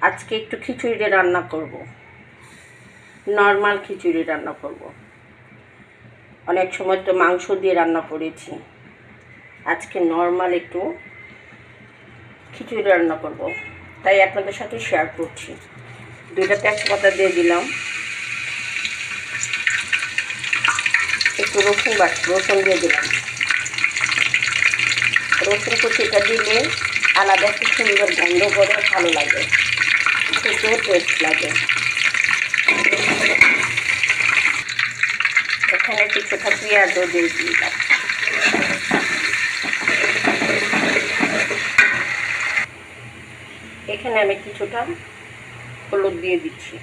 আজকে একটু খিচুড়ি রান্না করব। নর্মাল খিচুড়ি রান্না করব। অনেক সময় তো মাংস দিয়ে রান্না করেছি। আজকে নর্মাল একটু খিচুড়ি রান্না করব। তাই আপনাদের সাথে শেয়ার করছি। দুইটা তেজপাতা দিয়ে দিলাম। একটু রসুন বাট, রসুন দিয়ে দিলাম। রসুন কুচিটা দিলে আলাদা একটা সুন্দর গন্ধ করে ভালো লাগে। খেতেও টেস্ট লাগে এখানে কিছুটা পেঁয়াজও দিয়ে এখানে আমি কিছুটা হলুদ দিয়ে দিচ্ছি।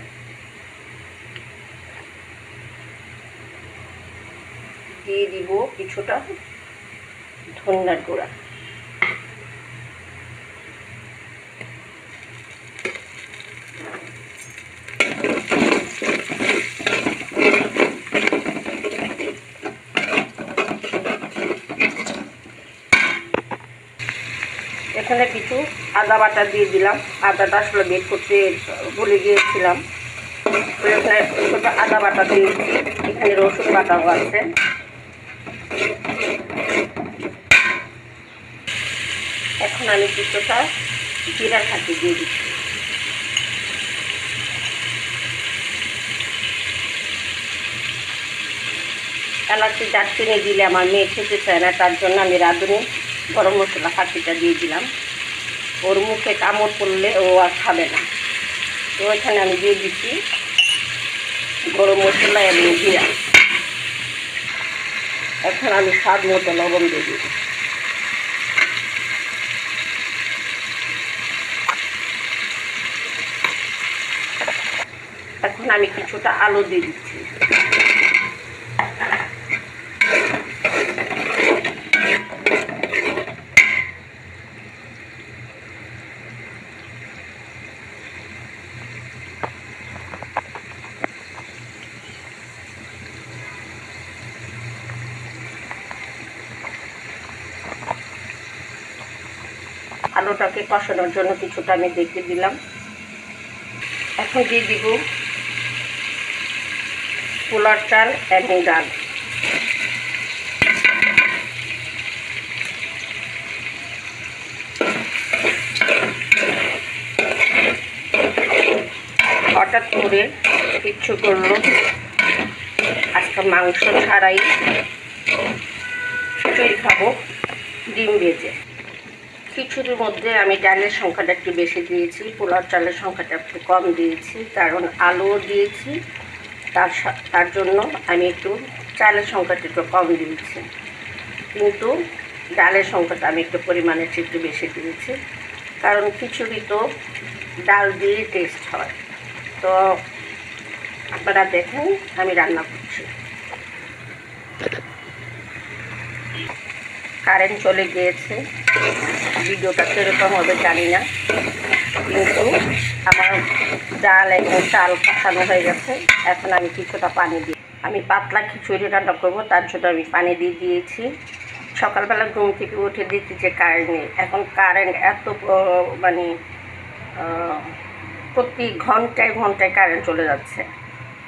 দিয়ে দিব কিছুটা ধন্যার গুঁড়া। এখানে কিছু আদা বাটা দিয়ে দিলাম। আদাটা আসলে বের করতে ভুলে গিয়েছিলাম। আদা বাটা দিয়ে এখানে রসুন বাটাও আছে। এখন আমি কিছুটা জিরা খাটি দিয়ে দিচ্ছি। এলাচি দারচিনি দিলে আমার মেয়ে খেতে চায় না, তার জন্য আমি রাঁধুনি। গরম মশলা ফাঁকিটা দিয়ে দিলাম। ওর মুখে কামড় পড়লে ও আর খাবে না। তো এখানে আমি দিয়ে দিচ্ছি গরম মশলা এবং জিরা। এখন আমি স্বাদ মতো লবণ দিয়ে দিই এখন আমি কিছুটা আলু দিয়ে দিচ্ছি। আলুটাকে কষানোর জন্য কিছুটা আমি দেখে দিলাম। এখন দিয়ে দিব পোলার চাল এবং ডাল। হঠাৎ করে ইচ্ছে করল আজকে মাংস ছাড়াই খাব, ডিম ভেজে। খিচুড়ির মধ্যে আমি ডালের সংখ্যাটা একটু বেশি দিয়েছি, পোলাও চালের সংখ্যাটা একটু কম দিয়েছি, কারণ আলুও দিয়েছি, তার তার জন্য আমি একটু চালের সংখ্যাটা একটু কম দিয়েছি। কিন্তু ডালের সংখ্যাটা আমি একটু পরিমাণের চেয়ে একটু বেশি দিয়েছি, কারণ খিচুড়ি তো ডাল দিয়ে টেস্ট হয়। তো আপনারা দেখেন, আমি রান্না করছি। কারেন্ট চলে গিয়েছে। ভিডিওটা কীরকম হবে, জানি না। কিন্তু আমার ডাল এবং চাল কষানো হয়ে গেছে। এখন আমি কিছুটা পানি দিই আমি পাতলা খিচুড়ি রান্না করব, তার জন্য আমি পানি দিয়ে দিয়েছি। সকালবেলা ঘুম থেকে উঠে দিচ্ছি যে কারেন্ট নেই। এখন কারেন্ট এত মানে প্রতি ঘন্টায় ঘন্টায় কারেন্ট চলে যাচ্ছে।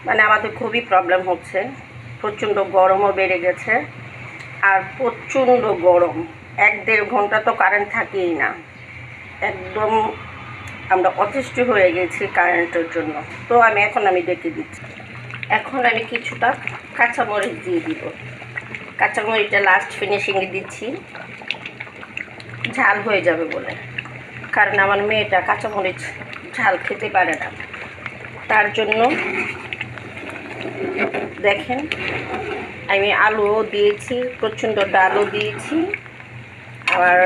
মানে আমাদের খুবই প্রবলেম হচ্ছে। প্রচণ্ড গরমও বেড়ে গেছে। আর প্রচণ্ড গরম। এক দেড় ঘণ্টা তো কারেন্ট থাকেই না। একদম আমরা অতিষ্ঠ হয়ে গেছি কারেন্টের জন্য। তো আমি এখন আমি দেখে দিচ্ছি। এখন আমি কিছুটা কাঁচামরিচ দিয়ে দিব। কাঁচামরিচটা লাস্ট ফিনিশিংয়ে দিচ্ছি। ঝাল হয়ে যাবে বলে। কারণ আমার মেয়েটা কাঁচামরিচ ঝাল খেতে পারে না। তার জন্য দেখেন, আমি আলুও দিয়েছি, প্রচণ্ড ডালও দিয়েছি। আবার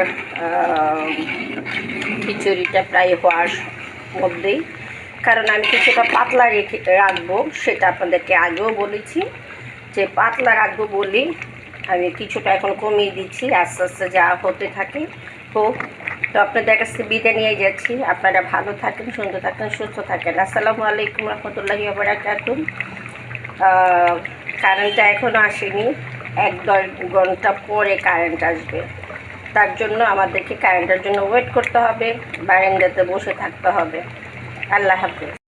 খিচুড়িটা প্রায় হওয়ার মধ্যেই। কারণ আমি কিছুটা পাতলা রেখে, রাখব, সেটা আপনাদেরকে আগেও বলেছি। যে পাতলা রাখব বলি আমি কিছুটা এখন কমিয়ে দিচ্ছি, আস্তে আস্তে যা হতে থাকে, হোক। তো আপনাদের কাছে বিদায় নিয়ে যাচ্ছি। আপনারা ভালো থাকেন, সুন্দর থাকেন, সুস্থ থাকেন। আসসালামু আলাইকুম রহমতুল্লাহি বারাকাতুম কারেন্টটা এখনও আসেনি। এক দশ ঘণ্টা পরে কারেন্ট আসবে। তার জন্য আমাদেরকে কারেন্টের জন্য ওয়েট করতে হবে বারান্দাতে বসে থাকতে হবে। আল্লাহ হাফেজ।